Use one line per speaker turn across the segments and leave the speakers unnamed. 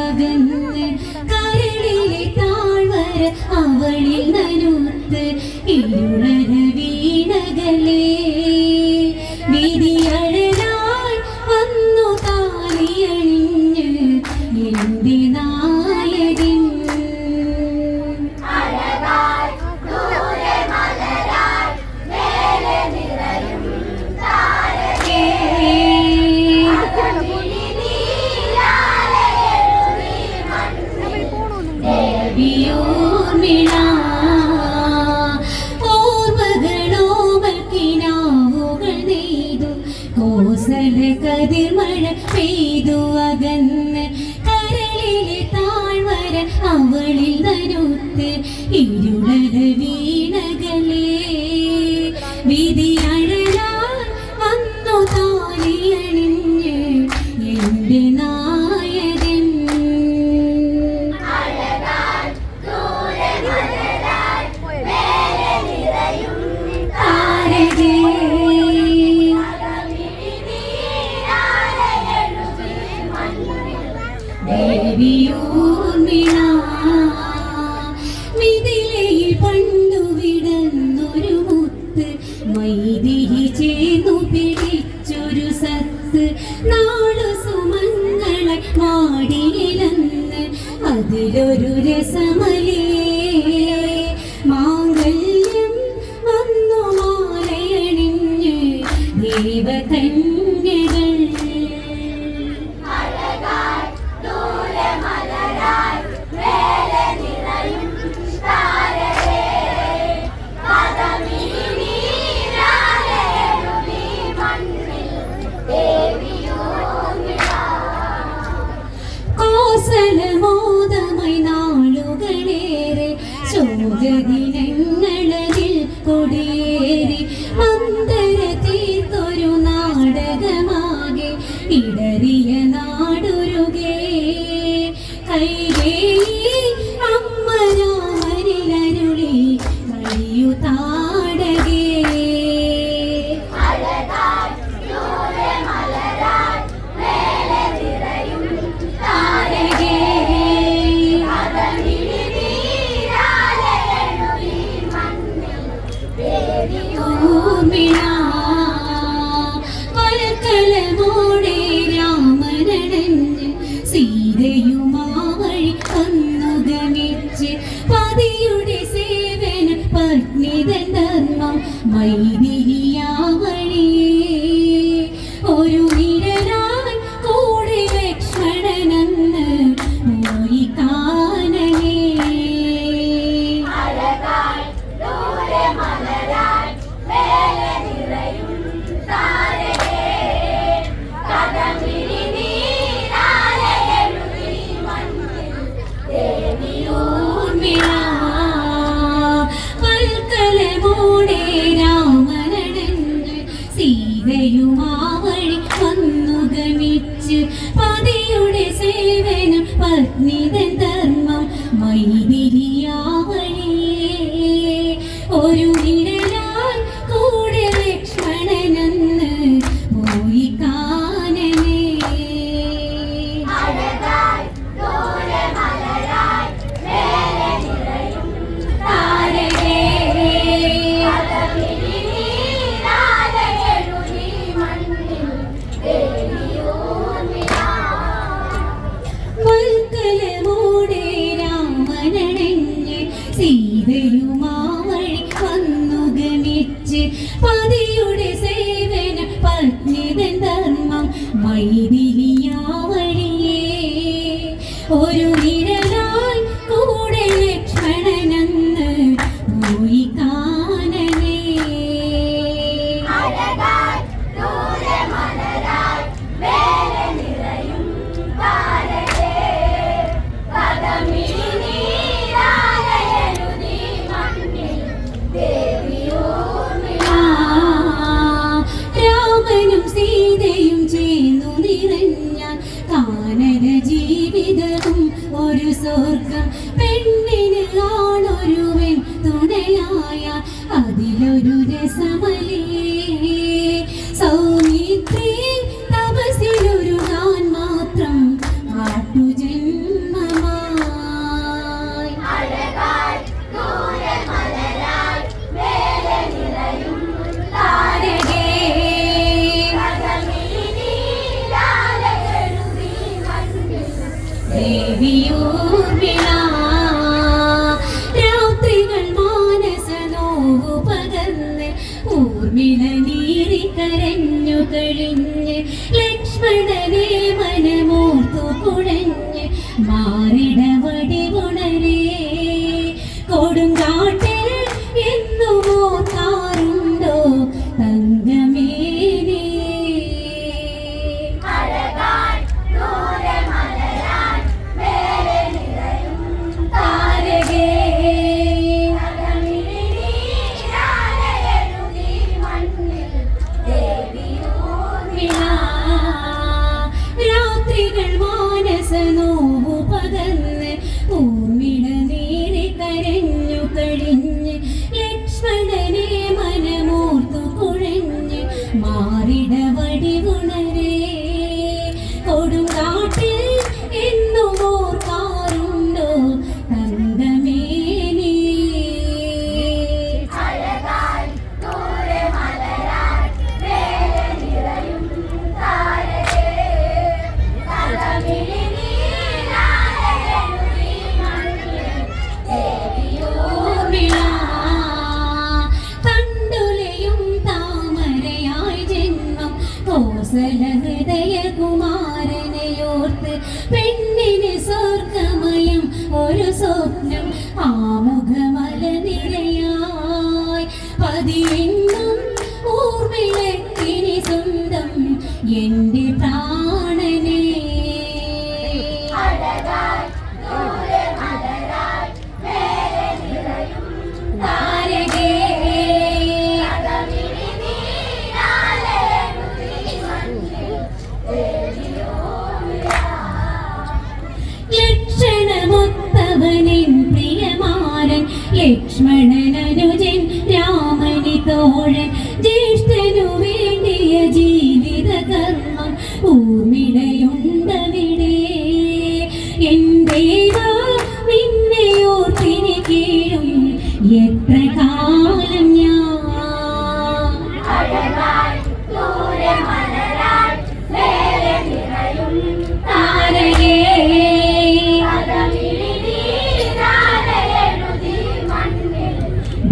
അകന്ന് കരളിലെ താഴ്വര അവളിൽ നനുത്ത് ഇരുള വിധിയൂർമിണ മിഥിലയിൽ പണ്ടു വിടന്നൊരു മുത്ത് മൈതിഹി ചേന്നു പിടിച്ചൊരു സത്ത് നാളു സുമങ്ങളെ അതിലൊരു രസമലേ മാംഗല്യം വന്നു മാലയണിഞ്ഞ് ദൈവകന്യ വൈതിലിയാവഴിയേ ഒരു ലക്ഷ്മണനെ മനമോർത്തു കുഴഞ്ഞ് മാറി than me. ഹൃദയകുമാരനെയോർത്ത് പെണ്ണിന് സ്വർഗമയം ഒരു സ്വപ്നം ആമുഖമല നിരയായി പതിവെന്നും ഓർമ്മിളക്കിനി സ്വന്തം എൻ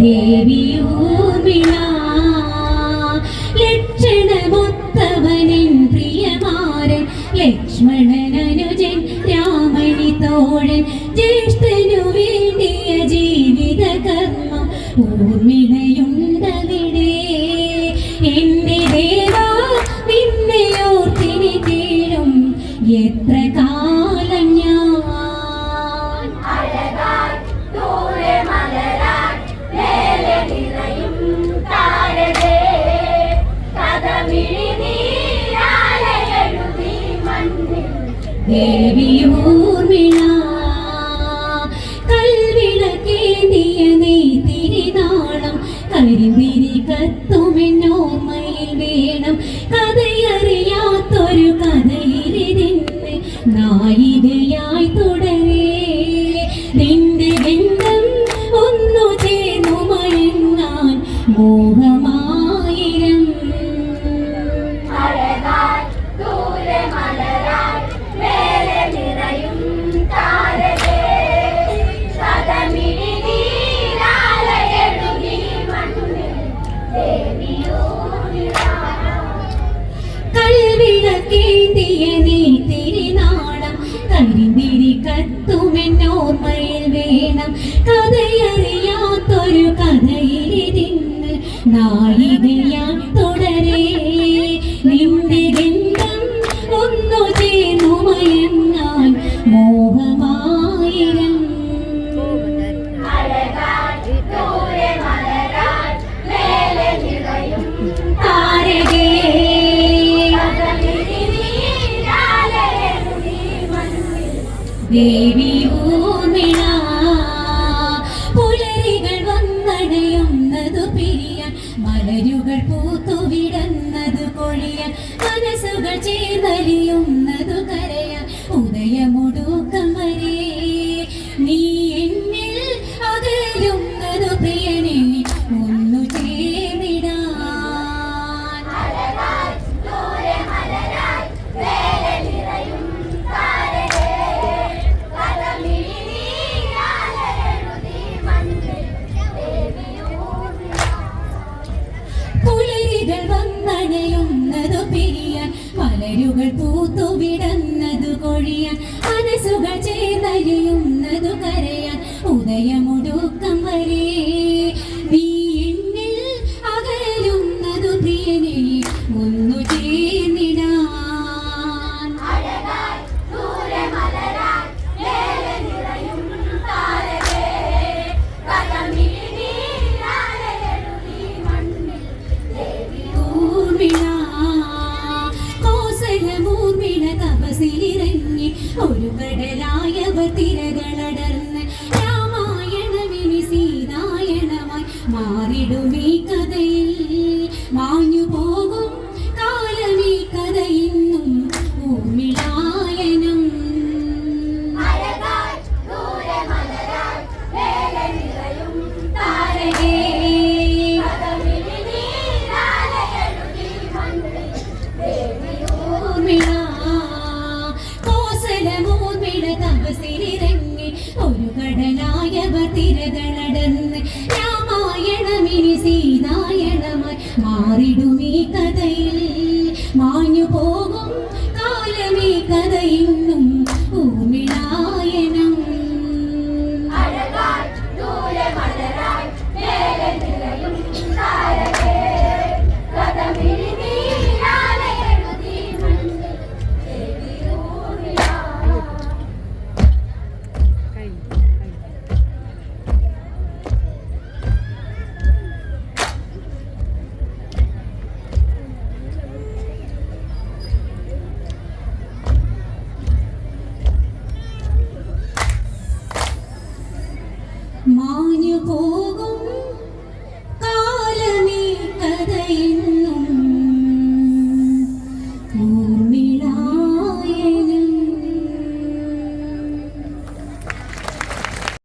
ദേവിയൂർമിള. ലക്ഷണമൊത്തവനൻ പ്രിയമാരൻ ലക്ഷ്മണനനുജൻ രാമണി തോഴൻ ജ്യേഷ്ഠനു വേണ്ടിയ ജീവിത കർമ്മ ഊർമിള ദേവിയൂർമിള. കൽവിളക്കേന്തിയ തിരിനാളം വേണം. തുടരേ. ഒന്നു ചേർന്നു മോഹമ baby പൂത്തുവിടുന്നതു കൊഴിയാൻ മനസ്സുകൾ ചേതരിയുന്നതു കരയാൻ ഉദയമൊടുക്കം വരെ. ഒരു കടലായവർ